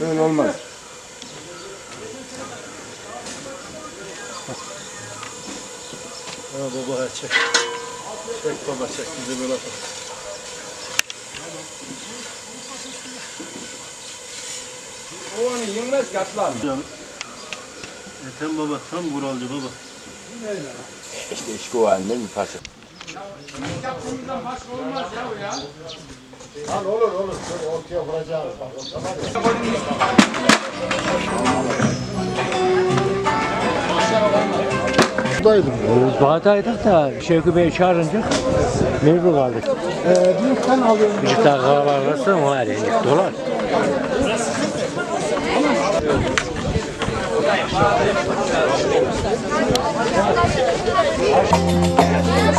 Öyle olmaz. Ha baba çek. Çek baba çek bizi böyle atalım. O onu yenmez ki atlar mı? Ethem baba tam Vuralcı baba. İşte eşku halinde bir parça. Lan olur olur. Şöyle ortaya vuracağız. Bak orta var ya. Buradaydım. Bağdaydık da Şevki Bey çağırınca mecbur kaldık. Ee, büyükten alıyorum. Bir daha kalabalıksa o indik dolar.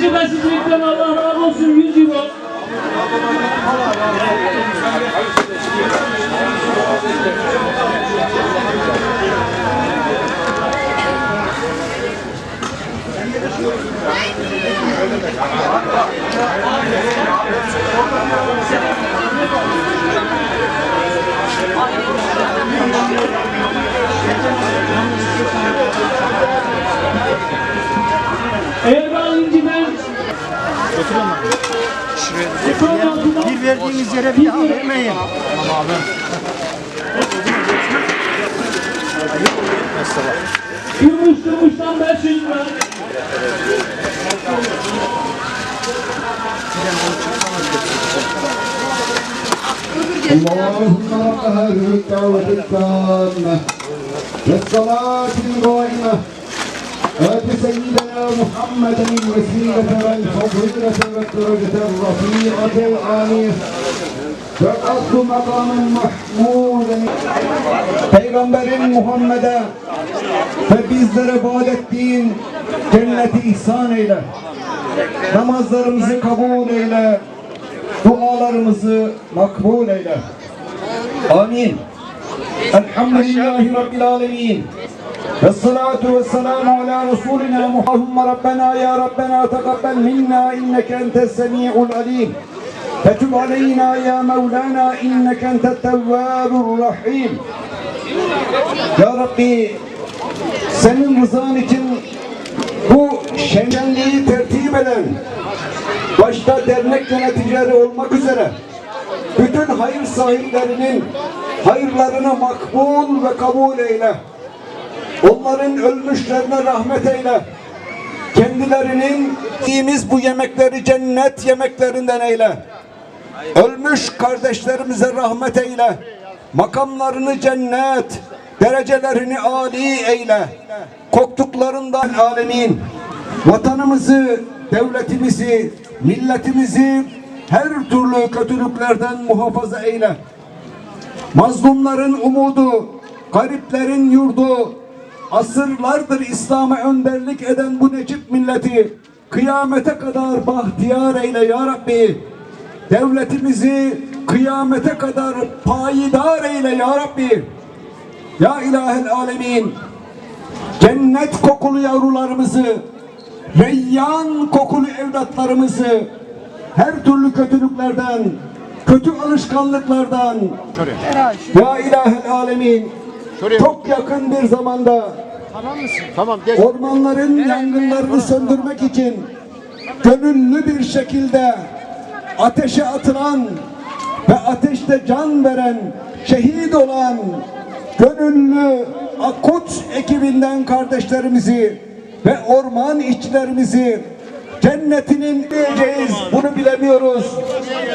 Yırtıcı besicilikten Allah razı olsun 100 euro. Bir verdiğiniz yere bir daha vermeyin. Gümüş Gümüş'ten 500 lira. اللهم رب هذه الدعوة التامة والصلاة القائمة آت سيدنا محمدا الوسيلة والفضيلة والدرجة الرفيعة العالية وقصد مقاما محمودا Peygamberin Muhammed'e ve bizlere vaat ettiğin cenneti ihsan eyle. Namazlarımızı kabul eyle. Dualarımızı makbul eyle. Amin. Elhamdülillahi Rabbil alemin. Salatu ve selamu ala Resulina Muhammed Rabbena ya Rabbena tekabbel minna inneke entes semi'ul alim. Fetub aleyna ya Mevlana inneke entet tevvabur rahim. Ya Rabbi senin rızan için bu şenliği tertip eden başta dernek yöneticileri olmak üzere bütün hayır sahiplerinin hayırlarını makbul ve kabul eyle. Onların ölmüşlerine rahmet eyle. Kendilerinin yediğimiz bu yemekleri cennet yemeklerinden eyle. Ölmüş kardeşlerimize rahmet eyle. Makamlarını cennet, derecelerini âli eyle. Koktuklarından alemin. Vatanımızı, devletimizi, milletimizi her türlü kötülüklerden muhafaza eyle. Mazlumların umudu, gariplerin yurdu, asırlardır İslam'a önderlik eden bu Necip milleti kıyamete kadar bahtiyar eyle ya Rabbi. Devletimizi kıyamete kadar payidar eyle ya Rabbi. Ya ilahel alemin. Cennet kokulu yavrularımızı, reyyan kokulu evlatlarımızı her türlü kötülüklerden, kötü alışkanlıklardan Ya ilahel alemin çok yakın bir zamanda Tamam geç. ormanların yangınlarını söndürmek için gönüllü bir şekilde ateşe atılan ve ateşte can veren, şehit olan gönüllü Akut ekibinden kardeşlerimizi ve orman işçilerimizi cennetinin diyeceğiz bunu bilemiyoruz.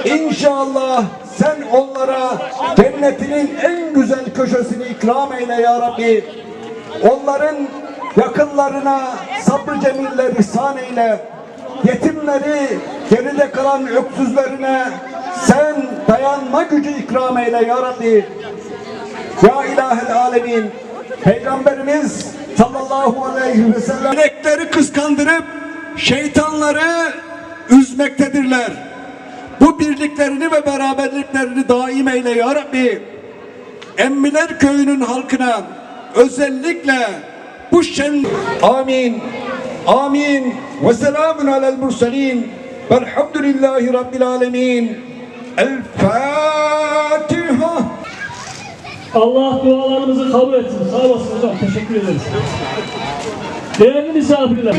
İnşallah sen onlara cennetinin en güzel köşesini ikram eyle ya Rabbi. Onların yakınlarına sabrı cemiller ihsan eyle. Yetimleri, geride kalan öksüzlerine sen dayanma gücü ikram eyle ya Rabbi. Ya ilahel alemin. Peygamberimiz sallallahu aleyhi ve sellem melekleri kıskandırıp şeytanları üzmektedirler. Bu birliklerini ve beraberliklerini daim eyle ya Rabbi. Emmiler köyünün halkına özellikle bu şen amin amin ve selamun alel murselin velhamdülillahi rabbil alemin el Fatiha Allah dualarımızı kabul etsin. Sağ olasın hocam. Teşekkür ederiz. Değerli misafirler.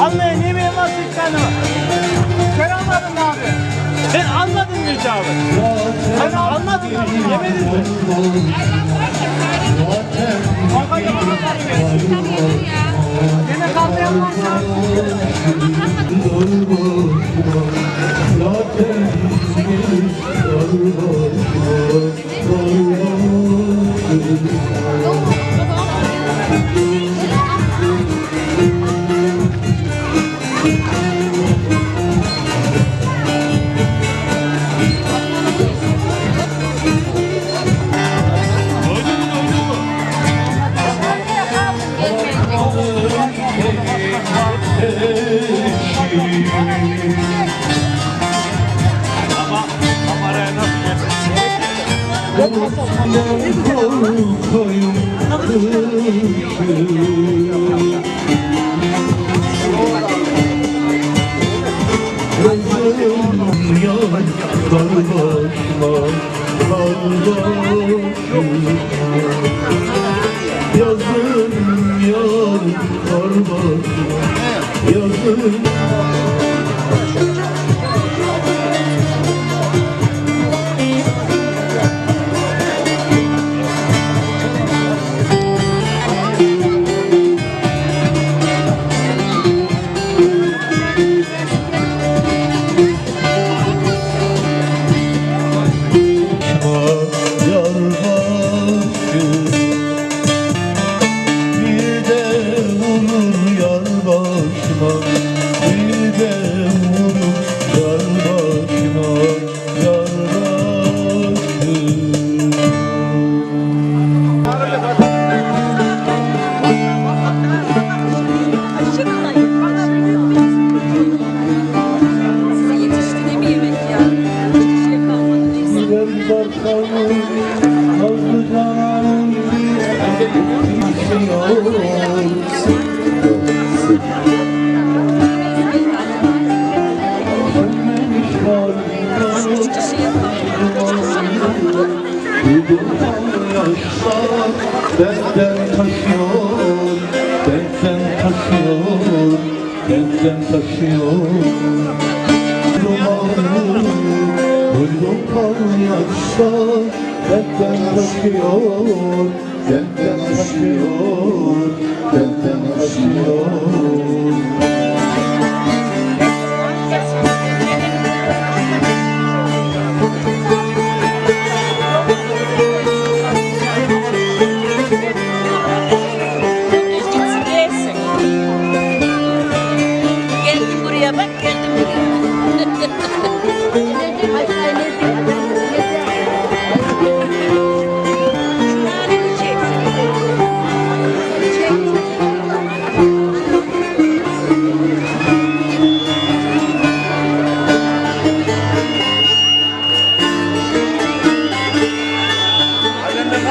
Anlayın yemeğe nasıl Sen anladın mı abi? Sen anladın mı icabı? Sen anladın mı? Yemedin mi? Kanka yapamam. Yemek almayan varsa Yazın yar kar başıma Yazın yar Bakalım Nazlı kalmadı. yaşlar Benden taşıyor Benden taşıyor Benden taşıyor Yaşlar Benden taşıyor Benden taşıyor Benden taşıyor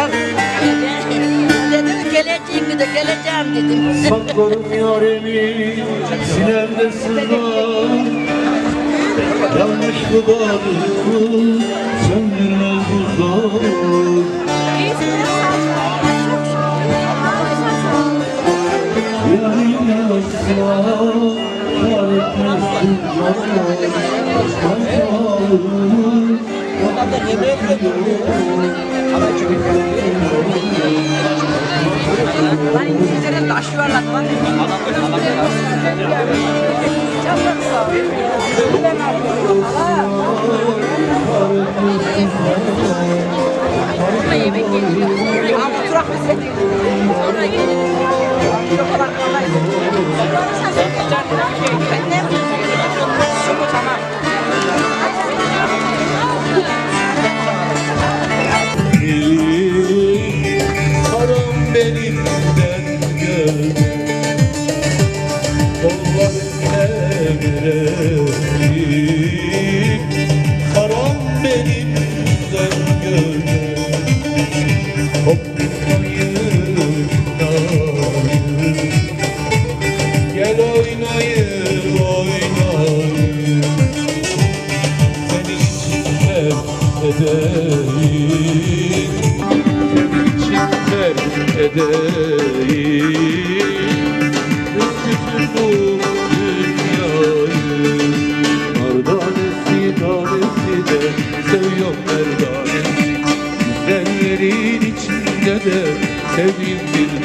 Yok. dedim geleceğim dedi, geleceğim dedim. Saklarım yarimi, sinemde sızlar. Yanlış bu barı, söndürmez buzlar. Yarım yasla, kar etmez tüm yalan. Kanka tuzlar Kaçalım Lan İngilizlerin taş yuvarlak lan. Canım sağ ol. Sonra yemek geliyor. Ama oturak bize Sonra geliyor. O kadar kolay. sevdiğim bir